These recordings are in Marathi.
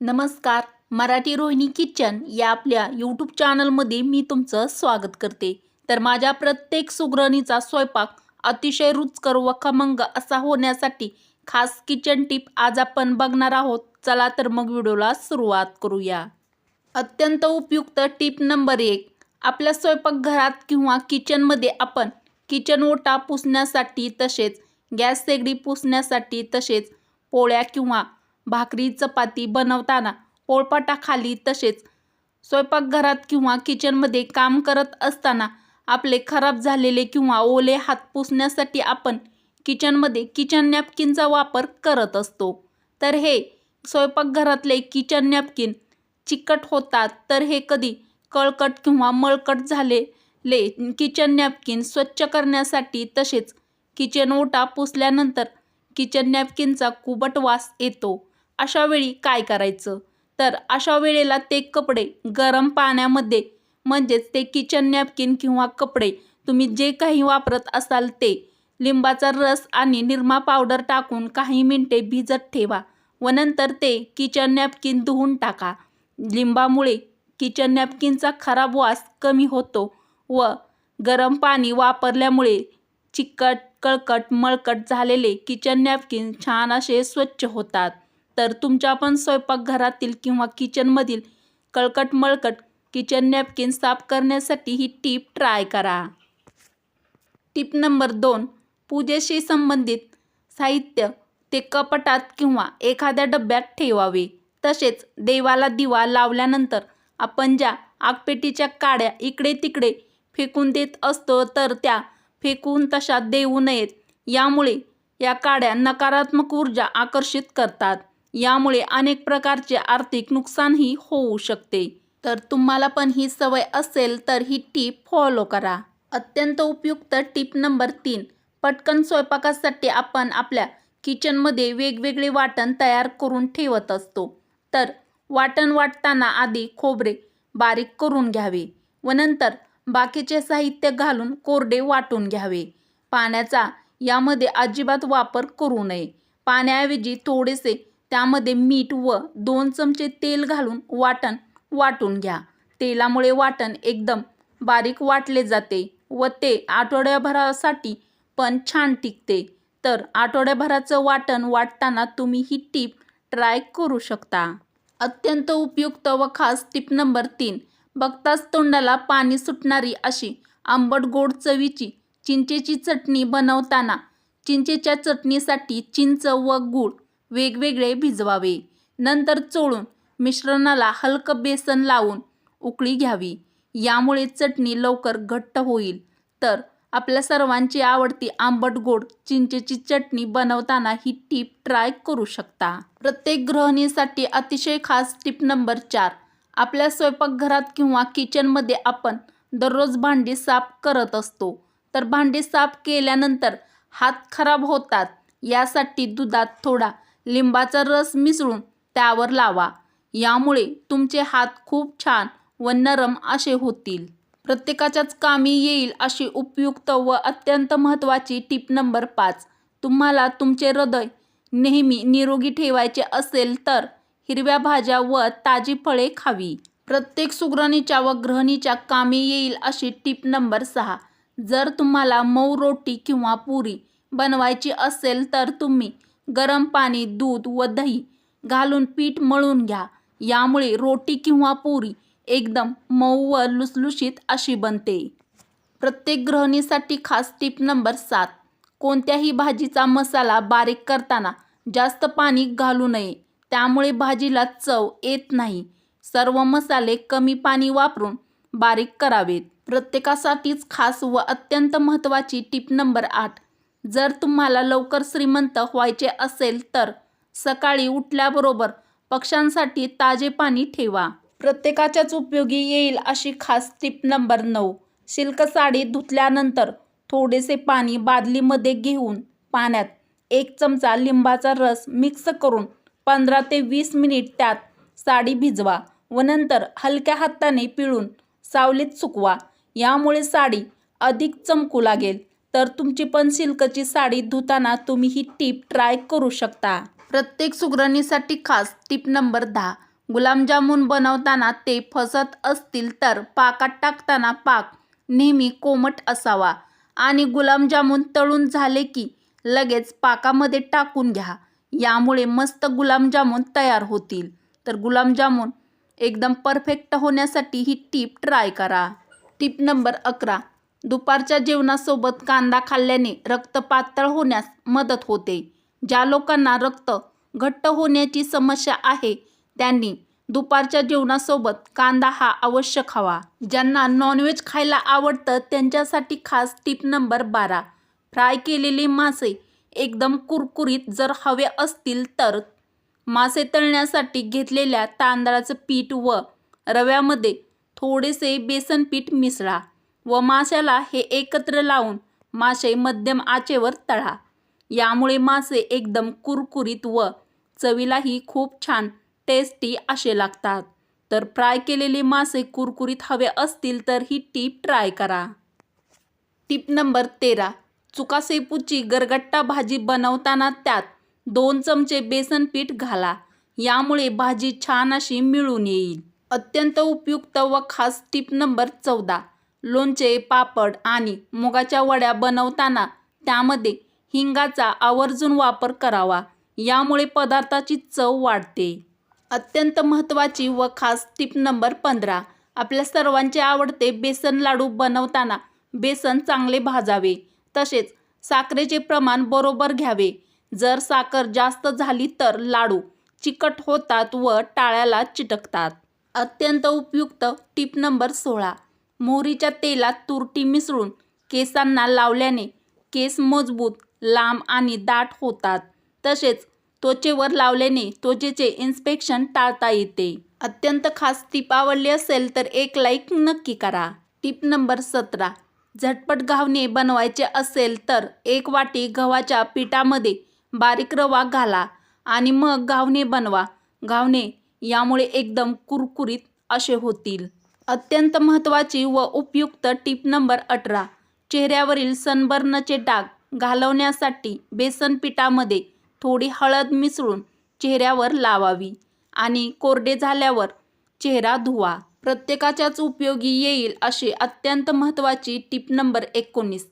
नमस्कार मराठी रोहिणी किचन या आपल्या यूट्यूब चॅनलमध्ये मी तुमचं स्वागत करते. तर माझ्या प्रत्येक सुगरणीचा स्वयंपाक अतिशय रुचकर व खमंग असा होण्यासाठी खास किचन टिप आज आपण बघणार आहोत. चला तर मग व्हिडिओला सुरुवात करूया. अत्यंत उपयुक्त टिप नंबर एक. आपल्या स्वयंपाकघरात किंवा किचनमध्ये आपण किचन ओटा पुसण्यासाठी तसेच गॅस शेगडी पुसण्यासाठी तसेच पोळ्या किंवा भाकरी चपाती बनवताना पोळपाटाखाली तसेच स्वयंपाकघरात किंवा किचनमध्ये काम करत असताना आपले खराब झालेले किंवा ओले हात पुसण्यासाठी आपण किचनमध्ये किचन नॅपकिनचा वापर करत असतो. तर हे स्वयंपाकघरातले किचन नॅपकिन चिकट होतात तर हे कधी कळकट किंवा मळकट झालेले किचन नॅपकिन स्वच्छ करण्यासाठी तसेच किचन ओटा पुसल्यानंतर किचन नॅपकिनचा कुबट वास येतो. अशा वेळी काय करायचं? तर अशा वेळेला ते कपडे गरम पाण्यामध्ये म्हणजेच ते किचन नॅपकिन किंवा कपडे तुम्ही जे काही वापरत असाल ते लिंबाचा रस आणि निरमा पावडर टाकून काही मिनटे भिजत ठेवा व नंतर ते किचन नॅपकिन धुवून टाका. लिंबामुळे किचन नॅपकिनचा खराब वास कमी होतो व गरम पाणी वापरल्यामुळे चिकट कळकट मळकट झालेले किचन नॅपकिन छान असे स्वच्छ होतात. तर तुमच्या पण स्वयंपाकघरातील किंवा किचनमधील कळकट मळकट किचन नॅपकिन साफ करण्यासाठी ही टीप ट्राय करा. टिप नंबर दोन पूजेशी संबंधित साहित्य ते कपटात किंवा एखाद्या डब्यात ठेवावे. तसेच देवाला दिवा लावल्यानंतर आपण ज्या आगपेटीच्या काड्या इकडे तिकडे फेकून देत असतो तर त्या फेकून तशा देऊ नयेत. यामुळे या काड्या नकारात्मक ऊर्जा आकर्षित करतात. यामुळे अनेक प्रकारचे आर्थिक नुकसानही होऊ शकते. तर तुम्हाला पण ही सवय असेल तर ही टीप फॉलो करा. अत्यंत उपयुक्त टीप नंबर तीन. पटकन स्वयंपाकासाठी आपण आपल्या किचनमध्ये वेगवेगळे वाटण तयार करून ठेवत असतो. तर वाटण वाटताना आधी खोबरे बारीक करून घ्यावे व नंतर बाकीचे साहित्य घालून कोरडे वाटून घ्यावे. पाण्याचा यामध्ये अजिबात वापर करू नये. पाण्याऐवजी थोडेसे त्यामध्ये मीठ व दोन चमचे तेल घालून वाटण वाटून घ्या. तेलामुळे वाटण एकदम बारीक वाटले जाते व ते आठवड्याभरासाठी पण छान टिकते. तर आठवड्याभराचं वाटण वाटताना तुम्ही ही टीप ट्राय करू शकता. अत्यंत उपयुक्त व खास टीप नंबर तीन बघताच तोंडाला पाणी सुटणारी अशी आंबट गोड चवीची चिंचेची चटणी बनवताना चिंचेच्या चटणीसाठी चिंच व गूळ वेगवेगळे भिजवावे. नंतर चोळून मिश्रणाला हलकं बेसन लावून उकळी घ्यावी. यामुळे चटणी लवकर घट्ट होईल. तर आपल्या सर्वांची आवडती आंबट गोड चिंचेची चटणी बनवताना ही टीप ट्राय करू शकता. प्रत्येक गृहिणीसाठी अतिशय खास टीप नंबर चार. आपल्या स्वयंपाकघरात किंवा किचनमध्ये आपण दररोज भांडी साफ करत असतो. तर भांडी साफ केल्यानंतर हात खराब होतात यासाठी दुधात थोडा लिंबाचा रस मिसळून त्यावर लावा. यामुळे तुमचे हात खूप छान व नरम असे होतील. प्रत्येकाच्याच कामी येईल अशी उपयुक्त व अत्यंत महत्त्वाची टीप नंबर पाच. तुम्हाला तुमचे हृदय नेहमी निरोगी ठेवायचे असेल तर हिरव्या भाज्या व ताजी फळे खावी. प्रत्येक सुग्रणीच्या व ग्रहणीच्या कामी येईल अशी टीप नंबर सहा. जर तुम्हाला मऊ रोटी किंवा पुरी बनवायची असेल तर तुम्ही गरम पाणी दूध व दही घालून पीठ मळून घ्या. यामुळे रोटी किंवा पुरी एकदम मऊ व लुसलुशीत अशी बनते. प्रत्येक गृहिणीसाठी खास टीप नंबर सात. कोणत्याही भाजीचा मसाला बारीक करताना जास्त पाणी घालू नये. त्यामुळे भाजीला चव येत नाही. सर्व मसाले कमी पाणी वापरून बारीक करावेत. प्रत्येकासाठीच खास व अत्यंत महत्त्वाची टीप नंबर आठ. जर तुम्हाला लवकर श्रीमंत व्हायचे असेल तर सकाळी उठल्याबरोबर पक्ष्यांसाठी ताजे पाणी ठेवा. प्रत्येकाच्याच उपयोगी येईल अशी खास टीप नंबर नऊ. शिल्क साडी धुतल्यानंतर थोडेसे पाणी बादलीमध्ये घेऊन पाण्यात एक चमचा लिंबाचा रस मिक्स करून पंधरा ते वीस मिनिट त्यात साडी भिजवा व नंतर हलक्या हाताने पिळून सावलीत सुकवा. यामुळे साडी अधिक चमकू लागेल. तर तुमची पण सिल्कची साडी धुताना तुम्ही ही टीप ट्राय करू शकता. प्रत्येक सुगरणीसाठी खास टीप नंबर दहा. गुलाबजामुन बनवताना ते फसत असतील तर पाकात टाकताना पाक नेहमी कोमट असावा. आणि गुलाबजामुन तळून झाले की लगेच पाकामध्ये टाकून घ्या. यामुळे मस्त गुलाबजामुन तयार होतील. तर गुलाबजामुन एकदम परफेक्ट होण्यासाठी ही टीप ट्राय करा. टीप नंबर अकरा. दुपारच्या जेवणासोबत कांदा खाल्ल्याने रक्त पातळ होण्यास मदत होते. ज्या लोकांना रक्त घट्ट होण्याची समस्या आहे त्यांनी दुपारच्या जेवणासोबत कांदा हा अवश्य खावा. ज्यांना नॉनव्हेज खायला आवडतं त्यांच्यासाठी खास टिप नंबर बारा. फ्राय केलेले मासे एकदम कुरकुरीत जर हवे असतील तर मासे तळण्यासाठी घेतलेल्या तांदळाचं पीठ व रव्यामध्ये थोडेसे बेसन पीठ मिसळा. व माशाला हे एकत्र लावून मासे मध्यम आचेवर तळा. यामुळे मासे एकदम कुरकुरीत व चवीलाही खूप छान टेस्टी असे लागतात. तर फ्राय केलेले मासे कुरकुरीत हवे असतील तर ही टीप ट्राय करा. टीप नंबर तेरा. चुकासेपूची गरगट्टा भाजी बनवताना त्यात दोन चमचे बेसन पीठ घाला. यामुळे भाजी छान अशी मिळून येईल. अत्यंत उपयुक्त व खास टीप नंबर चौदा. लोणचे पापड आणि मुगाच्या वड्या बनवताना त्यामध्ये हिंगाचा आवर्जून वापर करावा. यामुळे पदार्थाची चव वाढते. अत्यंत महत्त्वाची व खास टीप नंबर पंधरा. आपल्या सर्वांचे आवडते बेसन लाडू बनवताना बेसन चांगले भाजावे. तसेच साखरेचे प्रमाण बरोबर घ्यावे. जर साखर जास्त झाली तर लाडू चिकट होतात व टाळ्याला चिटकतात. अत्यंत उपयुक्त टीप नंबर सोळा. मोहरीच्या तेलात तुरटी मिसळून केसांना लावल्याने केस मजबूत लांब आणि दाट होतात. तसेच त्वचेवर लावल्याने त्वचेचे इन्स्पेक्शन टाळता येते. अत्यंत खास टीप आवडली असेल तर एक लाईक नक्की करा. टीप नंबर सतरा. झटपट घावणे बनवायचे असेल तर एक वाटी गव्हाच्या पिठामध्ये बारीक रवा घाला आणि मग घावणे बनवा. घावणे यामुळे एकदम कुरकुरीत असे होतील. अत्यंत महत्त्वाची व उपयुक्त टीप नंबर अठरा. चेहऱ्यावरील सनबर्नचे डाग घालवण्यासाठी बेसन पिठामध्ये थोडी हळद मिसळून चेहऱ्यावर लावावी आणि कोरडे झाल्यावर चेहरा धुवा. प्रत्येकाच्याच उपयोगी येईल अशी अत्यंत महत्त्वाची टीप नंबर एकोणीस.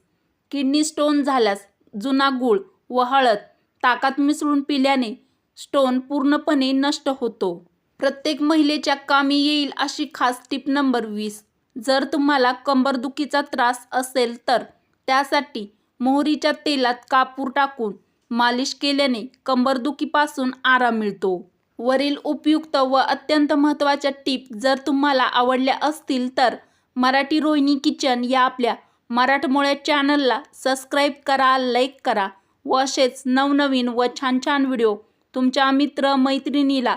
किडनी स्टोन झाल्यास जुना गूळ व हळद ताकात मिसळून पिल्याने स्टोन पूर्णपणे नष्ट होतो. प्रत्येक महिलेच्या कामी येईल अशी खास टिप नंबर वीस. जर तुम्हाला कंबरदुखीचा त्रास असेल तर त्यासाठी मोहरीच्या तेलात कापूर टाकून मालिश केल्याने कंबरदुखीपासून आराम मिळतो. वरील उपयुक्त व अत्यंत महत्त्वाच्या टिप जर तुम्हाला आवडल्या असतील तर मराठी रोहिणी किचन या आपल्या मराठमोळ्या चॅनलला सबस्क्राईब करा लाईक करा व असेच नवनवीन व छान छान व्हिडिओ तुमच्या मित्र मैत्रिणीला